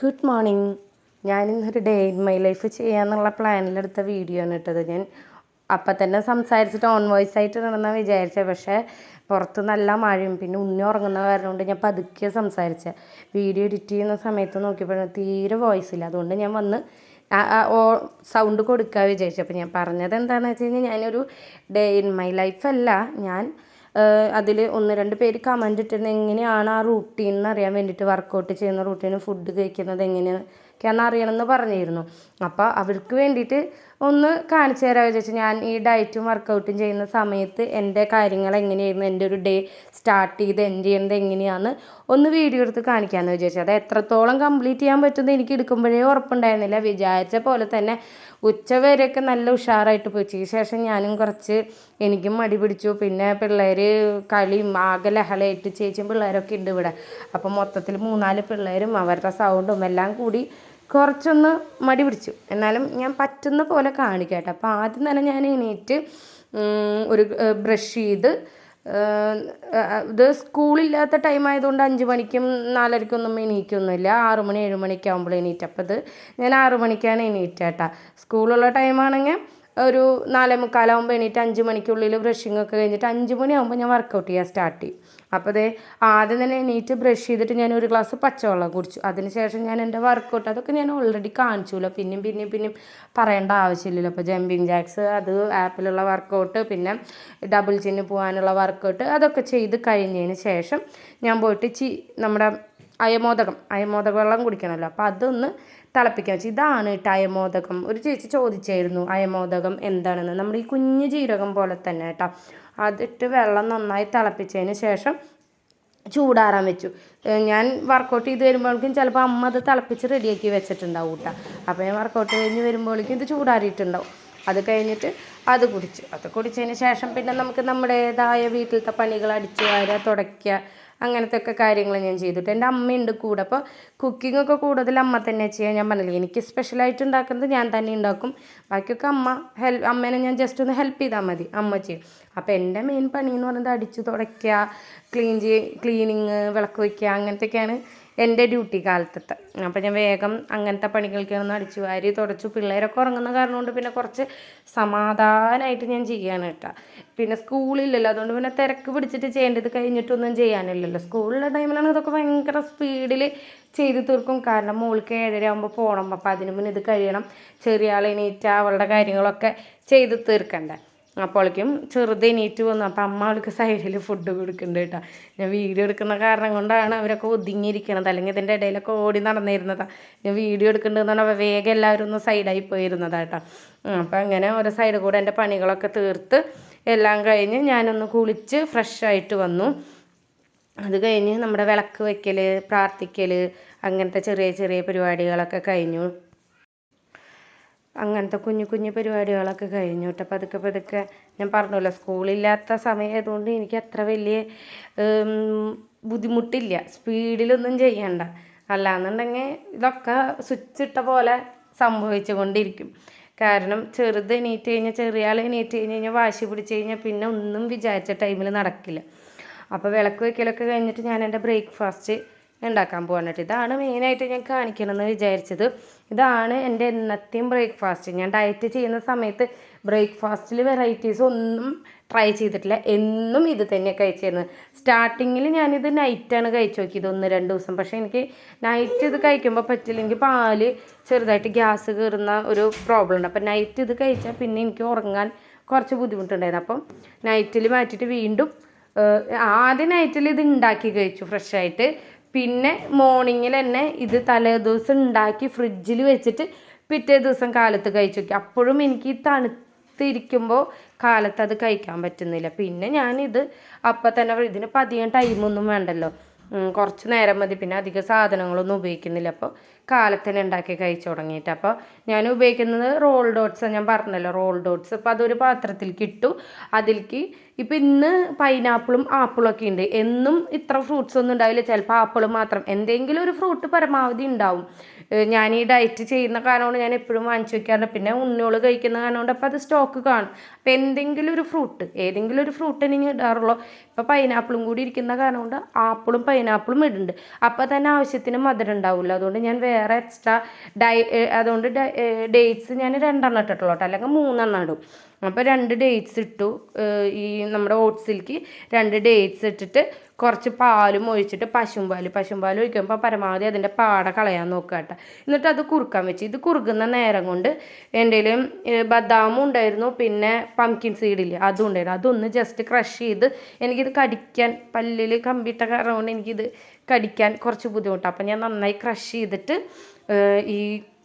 Good morning ഞാനിന്നൊരു day in my life ചെയ്യാന്നുള്ള പ്ലാനിലെടുത്ത വീഡിയോ ആണ് ഇട്ടത്. ഞാൻ അപ്പം തന്നെ സംസാരിച്ചിട്ട് ഓൺ വോയിസ് ആയിട്ട് നടന്നാൽ വിചാരിച്ചത് പക്ഷേ പുറത്ത് നല്ല മഴയും പിന്നെ ഉണ്ണി ഉറങ്ങുന്ന കാരണം കൊണ്ട് ഞാൻ പതുക്കെ സംസാരിച്ചത് വീഡിയോ എഡിറ്റ് ചെയ്യുന്ന സമയത്ത് നോക്കിയപ്പോഴാണ് തീരെ വോയിസ് ഇല്ല. അതുകൊണ്ട് ഞാൻ വന്ന് ഓ സൗണ്ട് കൊടുക്കാൻ വിചാരിച്ചു. അപ്പോൾ ഞാൻ പറഞ്ഞത് എന്താണെന്ന് വെച്ച് കഴിഞ്ഞാൽ ഞാനൊരു ഡേ ഇൻ മൈ ലൈഫ് അല്ല. ഞാൻ അതിൽ ഒന്ന് രണ്ട് പേര് കമന്റ് ഇട്ടിരുന്നത് എങ്ങനെയാണ് ആ റൂട്ടീൻ എന്ന് അറിയാൻ വേണ്ടിയിട്ട് വർക്കൗട്ട് ചെയ്യുന്ന റൂട്ടീൻ ഫുഡ് കഴിക്കുന്നത് എങ്ങനെയൊക്കെയാണെന്ന് അറിയണമെന്ന് പറഞ്ഞിരുന്നു. അപ്പോൾ അവർക്ക് വേണ്ടിയിട്ട് ഒന്ന് കാണിച്ചു തരാമോ വിചാരിച്ചു ഞാൻ ഈ ഡയറ്റും വർക്കൗട്ടും ചെയ്യുന്ന സമയത്ത് എന്റെ കാര്യങ്ങൾ എങ്ങനെയായിരുന്നു എന്റെ ഒരു ഡേ സ്റ്റാർട്ട് ചെയ്ത് എൻഡ് ചെയ്യുന്നത് എങ്ങനെയാണെന്ന് ഒന്ന് വീഡിയോ എടുത്ത് കാണിക്കാമെന്ന് വിചാരിച്ചു. അത് എത്രത്തോളം കംപ്ലീറ്റ് ചെയ്യാൻ പറ്റുമെന്ന് എനിക്ക് എടുക്കുമ്പോഴേ ഉറപ്പുണ്ടായിരുന്നില്ല. വിചാരിച്ച പോലെ തന്നെ ഉച്ച വരെയൊക്കെ നല്ല ഉഷാറായിട്ട് പോയി. ശേഷം ഞാനും കുറച്ച് എനിക്കും മടി പിടിച്ചു. പിന്നെ പിള്ളേർ കളിയും ആകെ ലഹളയായിട്ട് ചേച്ചിയും പിള്ളേരൊക്കെ ഉണ്ട് ഇവിടെ. അപ്പം മൊത്തത്തിൽ മൂന്നാൽ പിള്ളേരും അവരുടെ സൗണ്ടും എല്ലാം കൂടി കുറച്ചൊന്ന് മടി പിടിച്ചു. എന്നാലും ഞാൻ പറ്റുന്ന പോലെ കാണിക്കട്ടെ അപ്പോൾ ആദ്യം തന്നെ ഞാൻ എണീറ്റ് ഒരു ബ്രഷ് ചെയ്ത് ഇത് സ്കൂളില്ലാത്ത ടൈം ആയതുകൊണ്ട് അഞ്ച് മണിക്കും നാലരയ്ക്കൊന്നും എണീക്കൊന്നുമില്ല. ആറു മണി ഏഴ് ആകുമ്പോൾ എണീറ്റ്. അപ്പോൾ ഇത് ഞാൻ ആറു മണിക്കാണ് എണീറ്റേട്ടാ. സ്കൂളുള്ള ടൈമാണെങ്കിൽ ഒരു നാലേ മുക്കാലാവുമ്പോൾ എണീറ്റ് അഞ്ച് മണിക്കുള്ളിൽ ബ്രഷിംഗ് ഒക്കെ കഴിഞ്ഞിട്ട് അഞ്ച് മണിയാകുമ്പോൾ ഞാൻ വർക്കൗട്ട് ചെയ്യാൻ സ്റ്റാർട്ട് ചെയ്യും. അപ്പോൾ അതേ ആദ്യം തന്നെ എണീറ്റ് ബ്രഷ് ചെയ്തിട്ട് ഞാൻ ഒരു ഗ്ലാസ് പച്ചവെള്ളം കുടിച്ചു. അതിനുശേഷം ഞാൻ എന്റെ വർക്കൗട്ട് അതൊക്കെ ഞാൻ ഓൾറെഡി കാണിച്ചുല്ലോ. പിന്നെയും പിന്നെയും പിന്നെയും പറയേണ്ട ആവശ്യമില്ലല്ലോ. അപ്പോൾ ജമ്പിങ് ജാക്സ് അത് ആപ്പിലുള്ള വർക്കൗട്ട് പിന്നെ ഡബിൾ ചിന്ന് പോകാനുള്ള വർക്കൗട്ട് അതൊക്കെ ചെയ്ത് കഴിഞ്ഞതിന് ശേഷം ഞാൻ പോയിട്ട് ചി നമ്മുടെ അയമോദകം അയമോദക വെള്ളം കുടിക്കണമല്ലോ. അപ്പോൾ അതൊന്ന് തിളപ്പിക്കാൻ വെച്ചാൽ ഇതാണ് കേട്ടോ അയമോദകം. ഒരു ചേച്ചി ചോദിച്ചായിരുന്നു അയമോദകം എന്താണെന്ന്. നമ്മൾ ഈ കുഞ്ഞു ജീരകം പോലെ തന്നെ കേട്ടോ അതിട്ട് വെള്ളം നന്നായി തിളപ്പിച്ചതിന് ശേഷം ചൂടാറാൻ വെച്ചു. ഞാൻ വർക്കൗട്ട് ചെയ്ത് വരുമ്പോഴേക്കും ചിലപ്പോൾ അമ്മ അത് തിളപ്പിച്ച് റെഡിയാക്കി വെച്ചിട്ടുണ്ടാവും കേട്ടോ അപ്പോൾ ഞാൻ വർക്കൗട്ട് കഴിഞ്ഞ് വരുമ്പോഴേക്കും ഇത് ചൂടാറിയിട്ടുണ്ടാവും. അത് കഴിഞ്ഞിട്ട് അത് കുടിച്ചു. അത് കുടിച്ചതിന് ശേഷം പിന്നെ നമുക്ക് നമ്മുടേതായ വീട്ടിലത്തെ പണികൾ അടിച്ചു വാരുക തുടയ്ക്കുക അങ്ങനത്തെ ഒക്കെ കാര്യങ്ങൾ ഞാൻ ചെയ്തിട്ട്. എന്റെ അമ്മയുണ്ട് കൂടെ. അപ്പോൾ കുക്കിംഗ് ഒക്കെ കൂടുതൽ അമ്മ തന്നെ ചെയ്യാൻ ഞാൻ പറഞ്ഞില്ലേ? എനിക്ക് സ്പെഷ്യലായിട്ട് ഉണ്ടാക്കുന്നത് ഞാൻ തന്നെ ഉണ്ടാക്കും. ബാക്കിയൊക്കെ അമ്മ ഹെൽപ്പ് അമ്മേനെ ഞാൻ ജസ്റ്റ് ഒന്ന് ഹെൽപ്പ് ചെയ്താൽ മതി. അമ്മ ചെയ്യും. അപ്പോൾ എന്റെ മെയിൻ പണി എന്ന് പറയുന്നത് അടിച്ചു തുടയ്ക്കുക ക്ലീൻ ചെയ്യുക ക്ലീനിങ് വിളക്ക് വയ്ക്കുക അങ്ങനത്തെയൊക്കെയാണ് എന്റെ ഡ്യൂട്ടി കാലത്തത്തെ. അപ്പോൾ ഞാൻ വേഗം അങ്ങനത്തെ പണികൾക്ക് ഒന്ന് അടിച്ചു വാരി തുടച്ചു. പിള്ളേരൊക്കെ ഉറങ്ങുന്ന കാരണം കൊണ്ട് പിന്നെ കുറച്ച് സമാധാനമായിട്ട് ഞാൻ ചെയ്യാൻ കേട്ടോ. പിന്നെ സ്കൂളില്ലല്ലോ അതുകൊണ്ട് പിന്നെ തിരക്ക് പിടിച്ചിട്ട് ചെയ്യേണ്ടത് കഴിഞ്ഞിട്ടൊന്നും ചെയ്യാനില്ലല്ലോ. സ്കൂളിലെ ടൈമിലാണ് ഇതൊക്കെ ഭയങ്കര സ്പീഡിൽ ചെയ്ത് തീർക്കും. കാരണം മോൾക്ക് ഏഴര ആകുമ്പോൾ പോകണം. അപ്പോൾ അതിന് മുന്നേ ഇത് കഴിയണം. ചെറിയ ആളെ എണീറ്റ അവളുടെ കാര്യങ്ങളൊക്കെ ചെയ്ത് തീർക്കണ്ടേ. അപ്പോഴേക്കും ചെറുത് എണീറ്റ് വന്നു. അപ്പം അമ്മ അവൾക്ക് സൈഡിൽ ഫുഡ് കൊടുക്കുന്നുണ്ട് കേട്ടോ. ഞാൻ വീഡിയോ എടുക്കുന്ന കാരണം കൊണ്ടാണ് അവരൊക്കെ ഒതുങ്ങിയിരിക്കണത്. അല്ലെങ്കിൽ ഇതിന്റെ ഇടയിലൊക്കെ ഓടി നടന്നിരുന്നതാണ് ഞാൻ വീഡിയോ എടുക്കുന്നുണ്ടെന്ന് പറഞ്ഞാൽ വേഗം എല്ലാവരും ഒന്ന് സൈഡായി പോയിരുന്നതാണ് കേട്ടോ. അപ്പം അങ്ങനെ ഓരോ സൈഡ് കൂടെ എന്റെ പണികളൊക്കെ തീർത്ത് എല്ലാം കഴിഞ്ഞ് ഞാനൊന്ന് കുളിച്ച് ഫ്രഷായിട്ട് വന്നു. അത് കഴിഞ്ഞ് നമ്മുടെ വിളക്ക് വയ്ക്കൽ പ്രാർത്ഥിക്കൽ അങ്ങനത്തെ ചെറിയ ചെറിയ പരിപാടികളൊക്കെ കഴിഞ്ഞു. അങ്ങനത്തെ കുഞ്ഞു കുഞ്ഞു പരിപാടികളൊക്കെ കഴിഞ്ഞു പതുക്കെ പതുക്കെ ഞാൻ പറഞ്ഞല്ലോ സ്കൂളില്ലാത്ത സമയമായതുകൊണ്ട് എനിക്ക് അത്ര വലിയ ബുദ്ധിമുട്ടില്ല. സ്പീഡിലൊന്നും ചെയ്യണ്ട. അല്ലാന്നുണ്ടെങ്കിൽ ഇതൊക്കെ സ്വിച്ച് ഇട്ട പോലെ സംഭവിച്ചു കൊണ്ടിരിക്കും കാരണം ചെറുത് എണീറ്റ് കഴിഞ്ഞാൽ ചെറിയ ആൾ എണീറ്റ് കഴിഞ്ഞ് കഴിഞ്ഞാൽ വാശി പിടിച്ച് കഴിഞ്ഞാൽ പിന്നെ ഒന്നും വിചാരിച്ച ടൈമിൽ നടക്കില്ല. അപ്പോൾ വിളക്ക് വയ്ക്കലൊക്കെ കഴിഞ്ഞിട്ട് ഞാൻ എന്റെ ബ്രേക്ക്ഫാസ്റ്റ് ഉണ്ടാക്കാൻ പോകാൻ ഇതാണ് മെയിനായിട്ട് ഞാൻ കാണിക്കണമെന്ന് വിചാരിച്ചത്. ഇതാണ് എന്റെ എന്നത്തെയും ബ്രേക്ക്ഫാസ്റ്റ് ഞാൻ ഡയറ്റ് ചെയ്യുന്ന സമയത്ത് ബ്രേക്ക്ഫാസ്റ്റിൽ വെറൈറ്റീസ് ഒന്നും ട്രൈ ചെയ്തിട്ടില്ല. എന്നും ഇത് തന്നെ കഴിച്ചിരുന്നത് സ്റ്റാർട്ടിങ്ങിൽ ഞാനിത് നൈറ്റാണ് കഴിച്ചു നോക്കിയത് ഒന്ന് രണ്ട് ദിവസം. പക്ഷേ എനിക്ക് നൈറ്റ് ഇത് കഴിക്കുമ്പോൾ പറ്റില്ലെങ്കിൽ പാൽ ചെറുതായിട്ട് ഗ്യാസ് കയറുന്ന ഒരു പ്രോബ്ലം ഉണ്ട്. അപ്പം നൈറ്റ് ഇത് കഴിച്ചാൽ പിന്നെ എനിക്ക് ഉറങ്ങാൻ കുറച്ച് ബുദ്ധിമുട്ടുണ്ടായിരുന്നു. അപ്പം നൈറ്റിൽ മാറ്റിയിട്ട് വീണ്ടും ആദ്യ നൈറ്റിൽ ഇത് ഉണ്ടാക്കി കഴിച്ചു ഫ്രഷായിട്ട്. പിന്നെ മോർണിംഗിൽ തന്നെ ഇത് തലേ ദിവസം ഉണ്ടാക്കി ഫ്രിഡ്ജിൽ വെച്ചിട്ട് പിറ്റേ ദിവസം കാലത്ത് കഴിച്ചു നോക്കി അപ്പോഴും എനിക്ക് തണുത്തിരിക്കുമ്പോൾ കാലത്ത് അത് കഴിക്കാൻ പറ്റുന്നില്ല. പിന്നെ ഞാനിത് അപ്പം തന്നെ ഇതിന് അധികം ടൈമൊന്നും വേണ്ടല്ലോ. കുറച്ച് നേരം മതി. പിന്നെ അധികം സാധനങ്ങളൊന്നും ഉപയോഗിക്കുന്നില്ല. അപ്പോൾ കാലത്തിന് ഉണ്ടാക്കി കഴിച്ചു തുടങ്ങിയിട്ട്. അപ്പോൾ ഞാൻ ഉപയോഗിക്കുന്നത് റോൾ ഡോട്ട്സ് ഞാൻ പറഞ്ഞല്ലോ റോൾ ഡോട്ട്സ് അപ്പോൾ അതൊരു പാത്രത്തിൽ ഇട്ടു. അതിലേക്ക് ഇപ്പം ഇന്ന് പൈനാപ്പിളും ആപ്പിളും ഒക്കെ ഉണ്ട്. എന്നും ഇത്ര ഫ്രൂട്ട്സ് ഒന്നും ഉണ്ടാവില്ല. ചിലപ്പോൾ ആപ്പിൾ മാത്രം. എന്തെങ്കിലും ഒരു ഫ്രൂട്ട് പരമാവധി ഉണ്ടാവും. ഞാൻ ഈ ഡയറ്റ് ചെയ്യുന്ന കാരണമാണ് ഞാൻ എപ്പോഴും വാങ്ങിച്ചു വെക്കാറുണ്ട്. പിന്നെ ഉണ്ണിയോൾ കഴിക്കുന്ന കാരണം അപ്പോൾ അത് സ്റ്റോക്ക് കാണും. അപ്പം എന്തെങ്കിലും ഒരു ഫ്രൂട്ട് ഏതെങ്കിലും ഒരു ഫ്രൂട്ട് എനിക്ക് ഇടാറുള്ളൂ. ഇപ്പോൾ പൈനാപ്പിളും കൂടി ഇരിക്കുന്ന കാരണം കൊണ്ട് ആപ്പിളും പൈനാപ്പിളും ഇടുന്നുണ്ട്. അപ്പോൾ തന്നെ ആവശ്യത്തിന് മധുരം ഉണ്ടാവില്ല അതുകൊണ്ട് ഞാൻ വേറെ എക്സ്ട്രാ ഡൈ അതുകൊണ്ട് ഡേറ്റ്സ് ഞാൻ രണ്ടെണ്ണം ഇട്ടിട്ടുള്ളൂ കേട്ടോ. അല്ലെങ്കിൽ മൂന്നെണ്ണം ഇടും. അപ്പോൾ രണ്ട് ഡേറ്റ്സ് ഇട്ടു. ഈ നമ്മുടെ ഓട്സിലേക്ക് രണ്ട് ഡേറ്റ്സ് ഇട്ടിട്ട് കുറച്ച് പാലും ഒഴിച്ചിട്ട് പശുമ്പാൽ പശുമ്പാൽ ഒഴിക്കുമ്പോൾ പരമാവധി അതിന്റെ പാട കളയാൻ നോക്കുക കേട്ടോ. എന്നിട്ട് അത് കുറുക്കാൻ വെച്ച്. ഇത് കുറുക്കുന്ന നേരം കൊണ്ട് എന്തെങ്കിലും ബദാമും ഉണ്ടായിരുന്നു പിന്നെ പംകിൻ സീഡില്ലേ അതും ഉണ്ടായിരുന്നു. അതൊന്ന് ജസ്റ്റ് ക്രഷ് ചെയ്ത് എനിക്കിത് കടിക്കാൻ പല്ലിൽ കമ്പിട്ട കാരണം കൊണ്ട് എനിക്കിത് കടിക്കാൻ കുറച്ച് ബുദ്ധിമുട്ടാണ് അപ്പം ഞാൻ നന്നായി ക്രഷ് ചെയ്തിട്ട് ഈ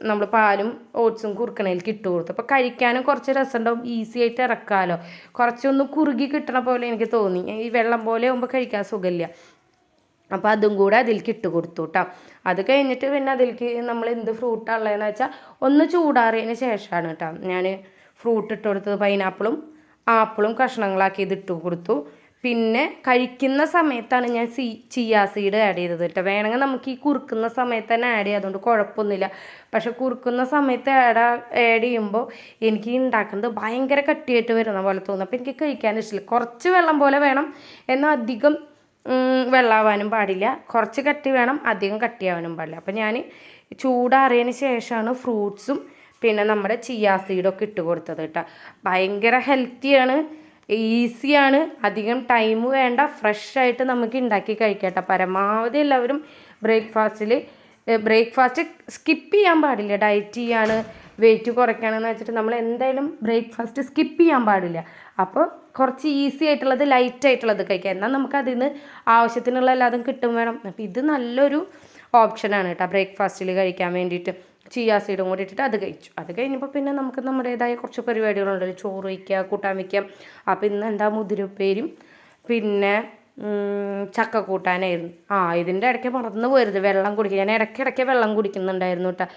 നമ്മൾ പാലും ഓട്സും കുറുക്കണേലേക്ക് ഇട്ട് കൊടുത്തു. അപ്പോൾ കഴിക്കാനും കുറച്ച് രസമുണ്ടാവും ഈസി ആയിട്ട് ഇറക്കാമല്ലോ കുറച്ചൊന്ന് കുറുകി കിട്ടണ പോലെ എനിക്ക് തോന്നി. ഈ വെള്ളം പോലെ ആകുമ്പോൾ കഴിക്കാൻ സുഖമില്ല അപ്പോൾ അതും കൂടെ അതിലേക്ക് ഇട്ട് കൊടുത്തു കേട്ടോ അത് കഴിഞ്ഞിട്ട് പിന്നെ അതിലേക്ക് നമ്മൾ എന്ത് ഫ്രൂട്ടാണുള്ളതെന്ന് വെച്ചാൽ ഒന്ന് ചൂടാറിയതിന് ശേഷമാണ് കേട്ടോ ഞാൻ ഫ്രൂട്ട് ഇട്ട് കൊടുത്തത് പൈനാപ്പിളും ആപ്പിളും കഷ്ണങ്ങളാക്കി ഇത് ഇട്ട് കൊടുത്തു. പിന്നെ കഴിക്കുന്ന സമയത്താണ് ഞാൻ സീ ചിയാ സീഡ് ആഡ് ചെയ്തത് കേട്ടോ വേണമെങ്കിൽ നമുക്ക് ഈ കുറുക്കുന്ന സമയത്ത് തന്നെ ആഡ് ചെയ്യാം. അതുകൊണ്ട് കുഴപ്പമൊന്നുമില്ല. പക്ഷെ കുറുക്കുന്ന സമയത്ത് ആഡ് ആഡ് ചെയ്യുമ്പോൾ എനിക്ക് ഉണ്ടാക്കുന്നത് ഭയങ്കര കട്ടിയായിട്ട് വരുന്ന പോലെ തോന്നും. അപ്പോൾ എനിക്ക് കഴിക്കാൻ ഇഷ്ടമില്ല കുറച്ച് വെള്ളം പോലെ വേണം. എന്നാൽ അധികം വെള്ളാവാനും പാടില്ല. കുറച്ച് കട്ടി വേണം. അധികം കട്ടിയാവാനും പാടില്ല. അപ്പോൾ ഞാൻ ചൂടാറിയതിന് ശേഷമാണ് ഫ്രൂട്ട്സും പിന്നെ നമ്മുടെ ചിയാ സീഡൊക്കെ ഇട്ട് കൊടുത്തത് കേട്ടോ ഭയങ്കര ഹെൽത്തിയാണ് ഈസിയാണ്. അധികം ടൈം വേണ്ട. ഫ്രഷ് ആയിട്ട് നമുക്ക് ഉണ്ടാക്കി കഴിക്കട്ടെ പരമാവധി എല്ലാവരും ബ്രേക്ക്ഫാസ്റ്റിൽ ബ്രേക്ക്ഫാസ്റ്റ് സ്കിപ്പ് ചെയ്യാൻ പാടില്ല. ഡയറ്റ് ചെയ്യാണ് വെയിറ്റ് കുറയ്ക്കുകയാണെന്ന് വെച്ചിട്ട് നമ്മൾ എന്തായാലും ബ്രേക്ക്ഫാസ്റ്റ് സ്കിപ്പ് ചെയ്യാൻ പാടില്ല. അപ്പോൾ കുറച്ച് ഈസി ആയിട്ടുള്ളത് ലൈറ്റ് ആയിട്ടുള്ളത് കഴിക്കാം. എന്നാൽ നമുക്ക് അതിൽ നിന്ന് ആവശ്യത്തിനുള്ള എല്ലാതും കിട്ടും വേണം. അപ്പോൾ ഇത് നല്ലൊരു ഓപ്ഷനാണ് കേട്ടോ ബ്രേക്ക്ഫാസ്റ്റിൽ കഴിക്കാൻ വേണ്ടിയിട്ട്. ചിയാ സീഡും കൂടി ഇട്ടിട്ട് അത് കഴിച്ചു. അത് കഴിഞ്ഞപ്പോൾ പിന്നെ നമുക്ക് നമ്മുടേതായ കുറച്ച് പരിപാടികളുണ്ടല്ലോ ചോറ് വയ്ക്കുക കൂട്ടാൻ വയ്ക്കാം. അപ്പോൾ ഇന്ന് എന്താ മുതിരുപ്പേരും പിന്നെ ചക്ക കൂട്ടാനായിരുന്നു. ആ ഇതിന്റെ ഇടയ്ക്ക് മറന്നു പോരുത്. വെള്ളം കുടിക്കുക ഞാൻ ഇടയ്ക്കിടയ്ക്ക് വെള്ളം കുടിക്കുന്നുണ്ടായിരുന്നു കേട്ടോ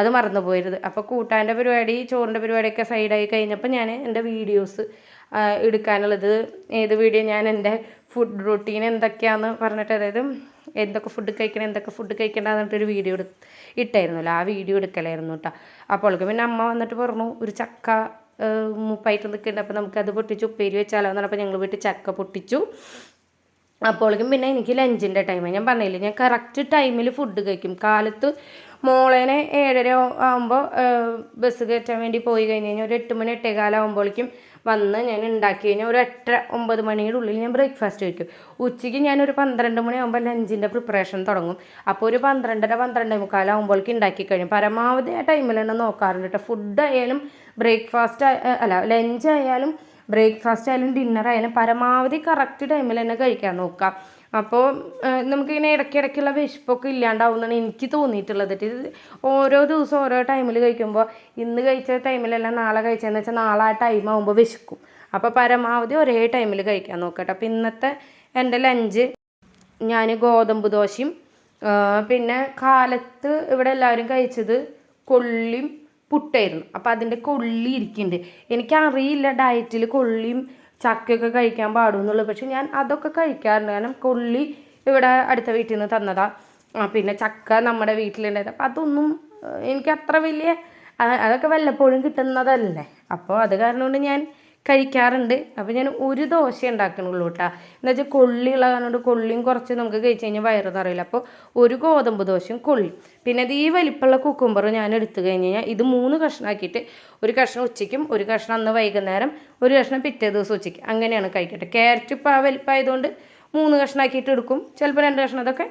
അത് മറന്നു പോരുത്. അപ്പോൾ കൂട്ടാന്റെ പരിപാടി ചോറിന്റെ പരിപാടിയൊക്കെ സൈഡായി കഴിഞ്ഞപ്പോൾ ഞാൻ എന്റെ വീഡിയോസ് എടുക്കാനുള്ളത് ഏത് വീഡിയോ? ഞാൻ എന്റെ ഫുഡ് റൂട്ടീൻ എന്തൊക്കെയാണെന്ന് പറഞ്ഞിട്ട് അതായത് എന്തൊക്കെ ഫുഡ് കഴിക്കണം എന്തൊക്കെ ഫുഡ് കഴിക്കേണ്ട എന്നിട്ടൊരു വീഡിയോ എടു ഇട്ടായിരുന്നല്ലോ. ആ വീഡിയോ എടുക്കലായിരുന്നു കേട്ടോ അപ്പോൾക്ക് പിന്നെ അമ്മ വന്നിട്ട് പറഞ്ഞു ഒരു ചക്ക മുപ്പായിട്ട് നിൽക്കുന്നുണ്ട് അപ്പോൾ നമുക്കത് പൊട്ടിച്ച് ഉപ്പേരി വെച്ചാലോ എന്ന് പറഞ്ഞപ്പോൾ ഞങ്ങൾ പോയിട്ട് ചക്ക പൊട്ടിച്ചു. അപ്പോഴേക്കും പിന്നെ എനിക്ക് ലഞ്ചിന്റെ ടൈമാണ് ഞാൻ പറഞ്ഞില്ല ഞാൻ കറക്റ്റ് ടൈമിൽ ഫുഡ് കഴിക്കും. കാലത്ത് മോളേനെ ഏഴര ആകുമ്പോൾ ബസ് കയറ്റാൻ വേണ്ടി പോയി കഴിഞ്ഞ് കഴിഞ്ഞാൽ ഒരു എട്ട് മണി എട്ടേകാലം ആകുമ്പോഴേക്കും വന്ന് ഞാൻ ഉണ്ടാക്കി കഴിഞ്ഞാൽ ഒരു എട്ടര ഒമ്പത് മണിയുടെ ഉള്ളിൽ ഞാൻ ബ്രേക്ക്ഫാസ്റ്റ് കഴിക്കും. ഉച്ചയ്ക്ക് ഞാൻ ഞാനൊരു പന്ത്രണ്ട് മണിയാകുമ്പോൾ ലഞ്ചിന്റെ പ്രിപ്പറേഷൻ തുടങ്ങും. അപ്പോൾ ഒരു പന്ത്രണ്ടര പന്ത്രണ്ടേ മുക്കാലാകുമ്പോഴേക്കും ഉണ്ടാക്കി കഴിയും. പരമാവധി ആ ടൈമിൽ തന്നെ നോക്കാറുണ്ട് കേട്ടോ ഫുഡ് ആയാലും ബ്രേക്ക്ഫാസ്റ്റ് അല്ല ലഞ്ച് ആയാലും ബ്രേക്ക്ഫാസ്റ്റ് ആയാലും ഡിന്നർ ആയാലും പരമാവധി കറക്റ്റ് ടൈമിൽ തന്നെ കഴിക്കാൻ നോക്കാം അപ്പോൾ നമുക്കിങ്ങനെ ഇടയ്ക്കിടയ്ക്കുള്ള വിശപ്പൊക്കെ ഇല്ലാണ്ടാവുമെന്നാണ് എനിക്ക് തോന്നിയിട്ടുള്ളത്. ഇത് ഓരോ ദിവസം ഓരോ ടൈമിൽ കഴിക്കുമ്പോൾ ഇന്ന് കഴിച്ച ടൈമിലല്ല നാളെ കഴിച്ചതെന്ന് വെച്ചാൽ നാളെ ആ ടൈം ആകുമ്പോൾ വിശക്കും. അപ്പോൾ പരമാവധി ഒരേ ടൈമിൽ കഴിക്കാൻ നോക്കട്ടെ. അപ്പോൾ ഇന്നത്തെ എന്റെ ലഞ്ച് ഞാൻ ഗോതമ്പ് ദോശയും പിന്നെ കാലത്ത് ഇവിടെ എല്ലാവരും കഴിച്ചത് കൊള്ളിയും പുട്ടായിരുന്നു. അപ്പോൾ അതിന്റെ കൊള്ളി ഇരിക്കുന്നുണ്ട് എനിക്കറിയില്ല ഡയറ്റിൽ കൊള്ളിയും ചക്കയൊക്കെ കഴിക്കാൻ പാടുമെന്നുള്ളൂ പക്ഷെ ഞാൻ അതൊക്കെ കഴിക്കാറുണ്ട്. കാരണം കൊള്ളി ഇവിടെ അടുത്ത വീട്ടിൽ നിന്ന് തന്നതാണ് പിന്നെ ചക്ക നമ്മുടെ വീട്ടിലുണ്ടായത്. അപ്പം അതൊന്നും എനിക്ക് അത്ര വലിയ അതൊക്കെ വല്ലപ്പോഴും കിട്ടുന്നതല്ലേ. അപ്പോൾ അത് കാരണം കൊണ്ട് ഞാൻ കഴിക്കാറുണ്ട്. അപ്പോൾ ഞാൻ ഒരു ദോശ ഉണ്ടാക്കണുള്ളൂ കേട്ടോ എന്ന് വെച്ചാൽ കൊള്ളി കാരണം കൊണ്ട് കൊള്ളിയും കുറച്ച് നമുക്ക് കഴിച്ച് കഴിഞ്ഞാൽ വയറ് നിറയില്ല. അപ്പോൾ ഒരു ഗോതമ്പ് ദോശയും കൊള്ളി. പിന്നെ അത് ഈ വലിപ്പമുള്ള കുക്കുംബർ ഞാൻ എടുത്തു കഴിഞ്ഞ് കഴിഞ്ഞാൽ ഇത് മൂന്ന് കഷ്ണമാക്കിയിട്ട് ഒരു കഷ്ണം ഉച്ചയ്ക്കും ഒരു കഷ്ണം അന്ന് വൈകുന്നേരം ഒരു കഷ്ണം പിറ്റേ ദിവസം ഉച്ചയ്ക്ക്. അങ്ങനെയാണ് കഴിക്കട്ടെ ക്യാരറ്റ് ഇപ്പോൾ ആ വലിപ്പമായതുകൊണ്ട് മൂന്ന് കഷ്ണമാക്കിയിട്ട് എടുക്കും. ചിലപ്പോൾ രണ്ട് കഷ്ണം അതൊക്കെ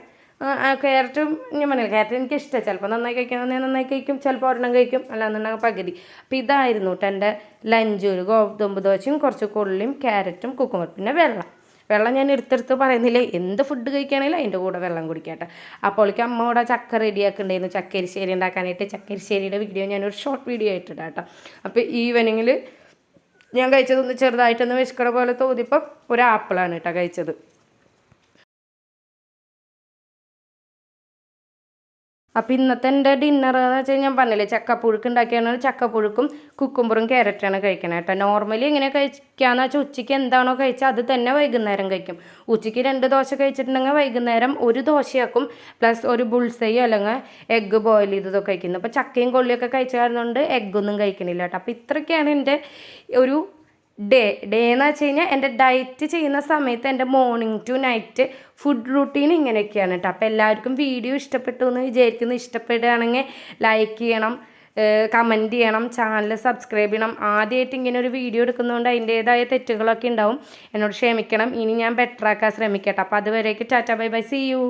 ക്യാരറ്റും ഞാൻ പറഞ്ഞില്ല ക്യാരറ്റ് എനിക്ക് ചിലപ്പോൾ നന്നായി കഴിക്കാൻ നന്നായി കഴിക്കും ചിലപ്പോൾ ഒരെണ്ണം കഴിക്കും അല്ലാന്നുണ്ടെങ്കിൽ പകുതി. അപ്പോൾ ഇതായിരുന്നു കേട്ടോ എന്റെ ലഞ്ച്. ഒരു ഗോതമ്പ് ദോശയും കുറച്ച് കൊള്ളിയും ക്യാരറ്റും കുക്കുമ്പർ പിന്നെ വെള്ളം. വെള്ളം ഞാൻ എടുത്തെടുത്ത് പറയുന്നില്ല എന്ത് ഫുഡ് കഴിക്കുകയാണെങ്കിലും അതിന്റെ കൂടെ വെള്ളം കുടിക്കട്ടെ അപ്പോഴേക്ക് അമ്മ ഇവിടെ ചക്ക റെഡിയാക്കുന്നുണ്ടായിരുന്നു ചക്കരിശ്ശേരി ഉണ്ടാക്കാനായിട്ട്. ചക്കരിശ്ശേരിയുടെ വീഡിയോ ഞാനൊരു ഷോർട്ട് വീഡിയോ ആയിട്ടിടാം കേട്ടോ അപ്പോൾ ഈവനിങ്ങിൽ ഞാൻ കഴിച്ചതൊന്ന് ചെറുതായിട്ടൊന്ന് വിഷ്കട പോലെ തോന്നിയപ്പോൾ ഒരു ആപ്പിളാണ് കേട്ടോ കഴിച്ചത്. അപ്പോൾ ഇന്നത്തെ എന്റെ ഡിന്നർ എന്ന് വെച്ച് കഴിഞ്ഞാൽ ഞാൻ പറഞ്ഞില്ലേ ചക്കപ്പുഴുക്ക് ഉണ്ടാക്കിയാണ് ചക്കപ്പുഴുക്കും കുക്കുമ്പറും ക്യാരറ്റാണ് കഴിക്കണത് കേട്ടോ. നോർമലി എങ്ങനെ കഴിക്കാന്ന് വെച്ചാൽ ഉച്ചയ്ക്ക് എന്താണോ കഴിച്ചാൽ അത് തന്നെ വൈകുന്നേരം കഴിക്കും. ഉച്ചയ്ക്ക് രണ്ട് ദോശ കഴിച്ചിട്ടുണ്ടെങ്കിൽ വൈകുന്നേരം ഒരു ദോശയാക്കും. പ്ലസ് ഒരു ബുൾസൈ അല്ലെങ്കിൽ എഗ്ഗ് ബോയിൽ ചെയ്തതൊക്കെ കഴിക്കുന്നത് അപ്പോൾ ചക്കയും കൊള്ളിയൊക്കെ കഴിച്ച കാരണം എഗ്ഗൊന്നും കഴിക്കണില്ല കേട്ടോ. അപ്പോൾ ഇത്രയൊക്കെയാണ് എന്റെ ഒരു ഡേ ഡേ എന്ന് വെച്ച് കഴിഞ്ഞാൽ എന്റെ ഡയറ്റ് ചെയ്യുന്ന സമയത്ത് എന്റെ morning to night food routine ഇങ്ങനെയൊക്കെയാണ് കേട്ടോ. അപ്പോൾ എല്ലാവർക്കും വീഡിയോ ഇഷ്ടപ്പെട്ടു എന്ന് വിചാരിക്കുന്നു. ഇഷ്ടപ്പെടുകയാണെങ്കിൽ ലൈക്ക് ചെയ്യണം കമന്റ് ചെയ്യണം ചാനൽ സബ്സ്ക്രൈബ് ചെയ്യണം. ആദ്യമായിട്ട് ഇങ്ങനെ ഒരു വീഡിയോ എടുക്കുന്നതുകൊണ്ട് അതിന്റേതായ തെറ്റുകളൊക്കെ ഉണ്ടാവും. എന്നോട് ക്ഷമിക്കണം. ഇനി ഞാൻ ബെറ്ററാക്കാൻ ശ്രമിക്കട്ടെ. അപ്പോൾ അതുവരേക്ക് tata bye bye see you